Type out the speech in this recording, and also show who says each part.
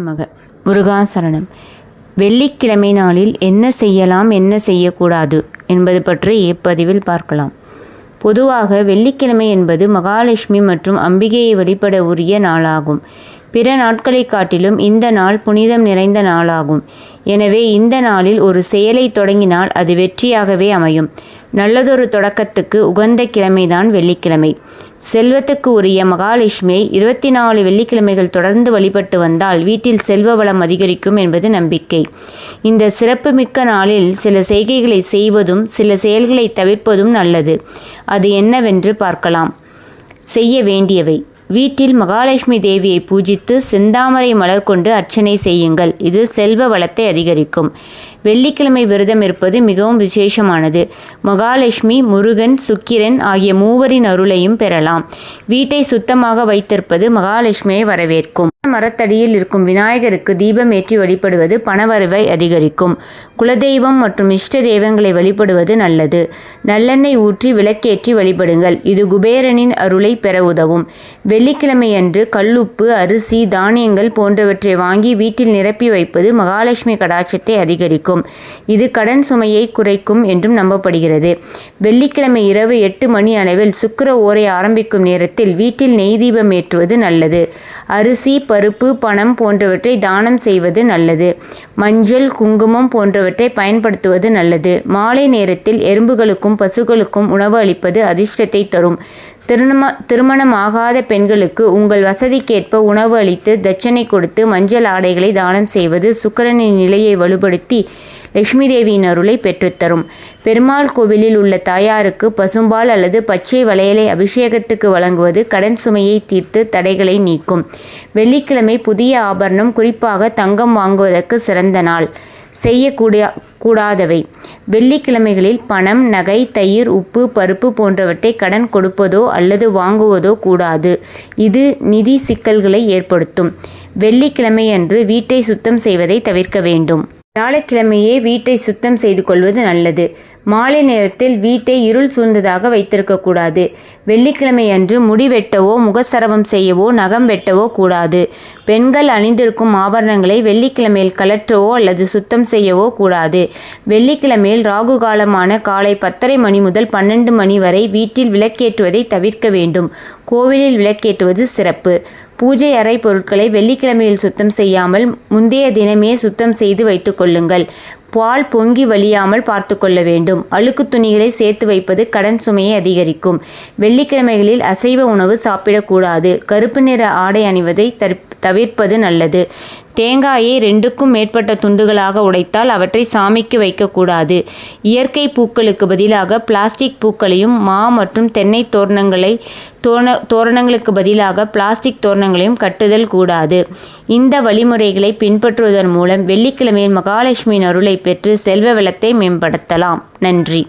Speaker 1: நமக முருகாசரணம் வெள்ளிக்கிழமை நாளில் என்ன செய்யலாம் என்ன செய்யக்கூடாது என்பது பற்றி இப்பதிவில் பார்க்கலாம். பொதுவாக வெள்ளிக்கிழமை என்பது மகாலட்சுமி மற்றும் அம்பிகையை வழிபட உரிய நாளாகும். பிற நாட்களைக் காட்டிலும் இந்த நாள் புனிதம் நிறைந்த நாளாகும். எனவே இந்த நாளில் ஒரு செயலை தொடங்கினால் அது வெற்றியாகவே அமையும். நல்லதொரு தொடக்கத்துக்கு உகந்த கிழமைதான் வெள்ளிக்கிழமை. செல்வத்துக்கு உரிய மகாலட்சுமியை இருபத்தி நாலு வெள்ளிக்கிழமைகள் தொடர்ந்து வழிபட்டு வந்தால் வீட்டில் செல்வ வளம் அதிகரிக்கும் என்பது நம்பிக்கை. இந்த சிறப்புமிக்க நாளில் சில செய்கைகளை செய்வதும் சில செயல்களை தவிர்ப்பதும் நல்லது. அது என்னவென்று பார்க்கலாம். செய்ய வேண்டியவை. வீட்டில் மகாலட்சுமி தேவியை பூஜித்து செந்தாமரை மலர் கொண்டு அர்ச்சனை செய்யுங்கள். இது செல்வ வளத்தை அதிகரிக்கும். வெள்ளிக்கிழமை விரதம் இருப்பது மிகவும் விசேஷமானது. மகாலட்சுமி முருகன் சுக்கிரன் ஆகிய மூவரின் அருளையும் பெறலாம். வீட்டை சுத்தமாக வைத்திருப்பது மகாலட்சுமியை வரவேற்கும். மரத்தடியில் இருக்கும் விநாயகருக்கு தீபம் ஏற்றி வழிபடுவது பணவரவை அதிகரிக்கும். குலதெய்வம் மற்றும் இஷ்ட தெய்வங்களை வழிபடுவது நல்லது. நல்லெண்ணெய் ஊற்றி விளக்கேற்றி வழிபடுங்கள். இது குபேரனின் அருளை பெற உதவும். வெள்ளிக்கிழமையன்று கல்லுப்பு அரிசி தானியங்கள் போன்றவற்றை வாங்கி வீட்டில் நிரப்பி வைப்பது மகாலட்சுமி கடாட்சத்தை அதிகரிக்கும். இது கடன் சுமையை குறைக்கும் என்றும் நம்பப்படுகிறது. வெள்ளிக்கிழமை இரவு எட்டு மணி அளவில் சுக்கிர ஓரை ஆரம்பிக்கும் நேரத்தில் வீட்டில் நெய் தீபம் ஏற்றுவது நல்லது. அரிசி பருப்பு பணம் போன்றவற்றை தானம் செய்வது நல்லது. மஞ்சள் குங்குமம் போன்றவற்றை பயன்படுத்துவது நல்லது. மாலை நேரத்தில் எறும்புகளுக்கும் பசுகளுக்கும் உணவு அளிப்பது அதிர்ஷ்டத்தை தரும். திருமண திருமணமாகாத பெண்களுக்கு உங்கள் வசதிக்கேற்ப உணவு அளித்து தட்சணை கொடுத்து மஞ்சள் ஆடைகளை தானம் செய்வது சுக்கிரனின் நிலையை வலுப்படுத்தி லட்சுமி தேவியின் அருளை பெற்றுத்தரும். பெருமாள் கோவிலில் உள்ள தாயாருக்கு பசும்பால் அல்லது பச்சை வளையலை அபிஷேகத்துக்கு வழங்குவது கடன் சுமையை தீர்த்து தடைகளை நீக்கும். வெள்ளிக்கிழமை புதிய ஆபரணம் குறிப்பாக தங்கம் வாங்குவதற்கு சிறந்த நாள். செய்யக்கூடிய கூடாதவை. வெள்ளிக்கிழமைகளில் பணம் நகை தயிர் உப்பு பருப்பு போன்றவற்றை கடன் கொடுப்பதோ அல்லது வாங்குவதோ கூடாது. இது நிதி சிக்கல்களை ஏற்படுத்தும். வெள்ளிக்கிழமையன்று வீட்டை சுத்தம் செய்வதை தவிர்க்க வேண்டும். வியாழக்கிழமையே வீட்டை சுத்தம் செய்து கொள்வது நல்லது. மாலை நேரத்தில் வீட்டை இருள் சூழ்ந்ததாக வைத்திருக்கக்கூடாது வெள்ளிக்கிழமை அன்று முடி வெட்டவோ முகசரவம் செய்யவோ நகம் வெட்டவோ கூடாது. பெண்கள் அணிந்திருக்கும் ஆபரணங்களை வெள்ளிக்கிழமையில் கலற்றவோ அல்லது சுத்தம் செய்யவோ கூடாது. வெள்ளிக்கிழமையில் ராகு காலமான காலை பத்தரை மணி முதல் பன்னெண்டு மணி வரை வீட்டில் விளக்கேற்றுவதை தவிர்க்க வேண்டும். கோவிலில் விளக்கேற்றுவது சிறப்பு. பூஜை அறை பொருட்களை வெள்ளிக்கிழமையில் சுத்தம் செய்யாமல் முந்தைய தினமே சுத்தம் செய்து வைத்துக்கொள்ளுங்கள் பால் பொங்கி வழியாமல் பார்த்து கொள்ள வேண்டும். அழுக்கு துணிகளை சேர்த்து வைப்பது கடன் சுமையை அதிகரிக்கும். வெள்ளிக்கிழமைகளில் அசைவ உணவு சாப்பிடக்கூடாது. கருப்பு நிற ஆடை அணிவதை தவிர்ப்பது நல்லது. தேங்காயை ரெண்டுக்கும் மேற்பட்ட துண்டுகளாக உடைத்தால் அவற்றை சாமிக்கு வைக்கக்கூடாது. இயற்கை பூக்களுக்கு பதிலாக பிளாஸ்டிக் பூக்களையும் மா மற்றும் தென்னை தோரணங்களை தோரண தோரணங்களுக்கு பதிலாக பிளாஸ்டிக் தோரணங்களையும் கட்டுதல் கூடாது. இந்த வழிமுறைகளை பின்பற்றுவதன் மூலம் வெள்ளிக்கிழமையில் மகாலட்சுமியின் அருளை பெற்று செல்வ வளத்தை மேம்படுத்தலாம். நன்றி.